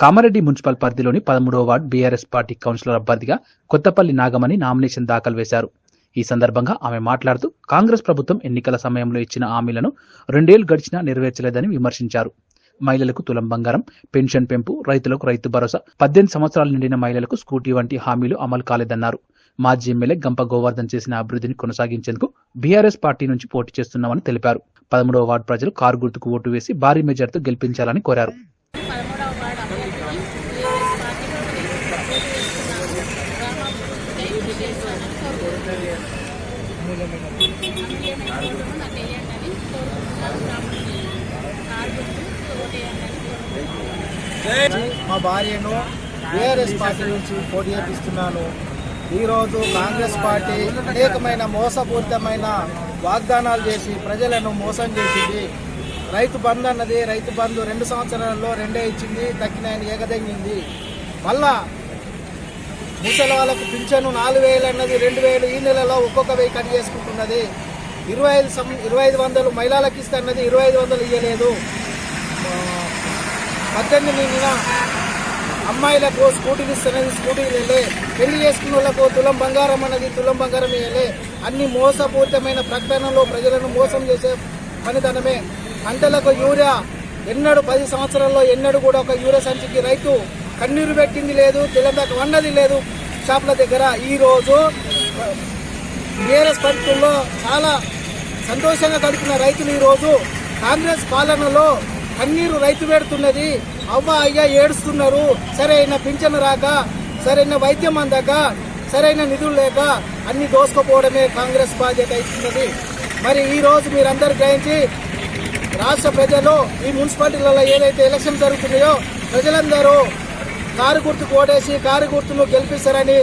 Kamareddy municipal పరిధిలోని పదమూడవ ward BRS party councillor అభ్యర్థిగా కొత్తపల్లి నాగమణి నామినేషన్ దాఖలు వేశారు. ఈ సందర్భంగా ఆమె మాట్లాడుతూ కాంగ్రెస్ ప్రభుత్వం ఎన్నికల సమయంలో ఇచ్చిన హామీలను రెండేళ్ళు గడిచినా నెరవేర్చలేదని విమర్శించారు. మహిళలకు తులం బంగారం పెన్షన్ పెంపు రైతులకు రైతు భరోసా పద్దెనిమిది సంవత్సరాలు నిండిన మహిళలకు స్కూటీ వంటి హామీలు అమలు కాలేదన్నారు. మాజీ ఎమ్మెల్యే గంప గోవర్ధన్ చేసిన అభివృద్ధిని కొనసాగించేందుకు బీఆర్ఎస్ పార్టీ నుంచి పోటీ చేస్తున్నామని తెలిపారు. పదమూడవ వార్డు ప్రజలు కారు గుర్తుకు ఓటు వేసి భారీ మెజార్టీతో గెలిపించాలని కోరారు. మా భార్యను బీఆర్ఎస్ పార్టీ నుంచి పోటీ చేపిస్తున్నాను. ఈరోజు కాంగ్రెస్ పార్టీ అనేకమైన మోసపూరితమైన వాగ్దానాలు చేసి ప్రజలను మోసం చేసింది. రైతు బంధు అన్నది రైతు బంధు రెండు సంవత్సరాల్లో రెండే ఇచ్చింది తగ్గిన ఆయన ఏకదగ్గింది మళ్ళా ముసలి వాళ్ళకు పింఛను నాలుగు వేలు అన్నది రెండు వేలు ఈ నెలలో ఒక్కొక్క వెయ్యి కట్ చేసుకుంటున్నది. ఇరవై ఐదు సం ఇరవై ఐదు వందలు మహిళలకు ఇస్తున్నది ఇరవై ఐదు వందలు ఇవ్వలేదు పద్దెనిమిది నిండిన అమ్మాయిలకు స్కూటీలు ఇస్తున్నది స్కూటీలు వెళ్ళే. పెళ్ళి చేసుకున్న వాళ్ళకు తులం బంగారం అన్నది తులం బంగారం వేయలే అన్ని మోసపూరితమైన ప్రకటనలో ప్రజలను మోసం చేసే పనితనమే. పంటలకు యూరియా ఎన్నడూ పది సంవత్సరాల్లో ఎన్నడూ కూడా ఒక యూరియా సంచికి రైతు కన్నీరు పెట్టింది లేదు తెలంగాణ వండది లేదు. షాపుల దగ్గర ఈరోజు రోజు బీఆర్ఎస్ ప్రభుత్వంలో చాలా సంతోషంగా గడిపిన రైతులు ఈరోజు కాంగ్రెస్ పాలనలో కన్నీరు రైతు పెడుతున్నది. అవ్వ అయ్య ఏడుస్తున్నారు. సరైన పింఛను రాక సరైన వైద్యం అందక సరైన నిధులు లేక అన్ని దోసుకుపోవడమే కాంగ్రెస్ బాధ్యత ఇస్తున్నది మరి ఈరోజు మీరందరూ గ్రహించి రాష్ట్ర ప్రజలు ఈ మున్సిపాలిటీలలో ఏదైతే ఎలక్షన్ జరుగుతున్నాయో ప్రజలందరూ కారు గుర్తుకు కోటేసి కారు గుర్తును గెలిపిస్తారని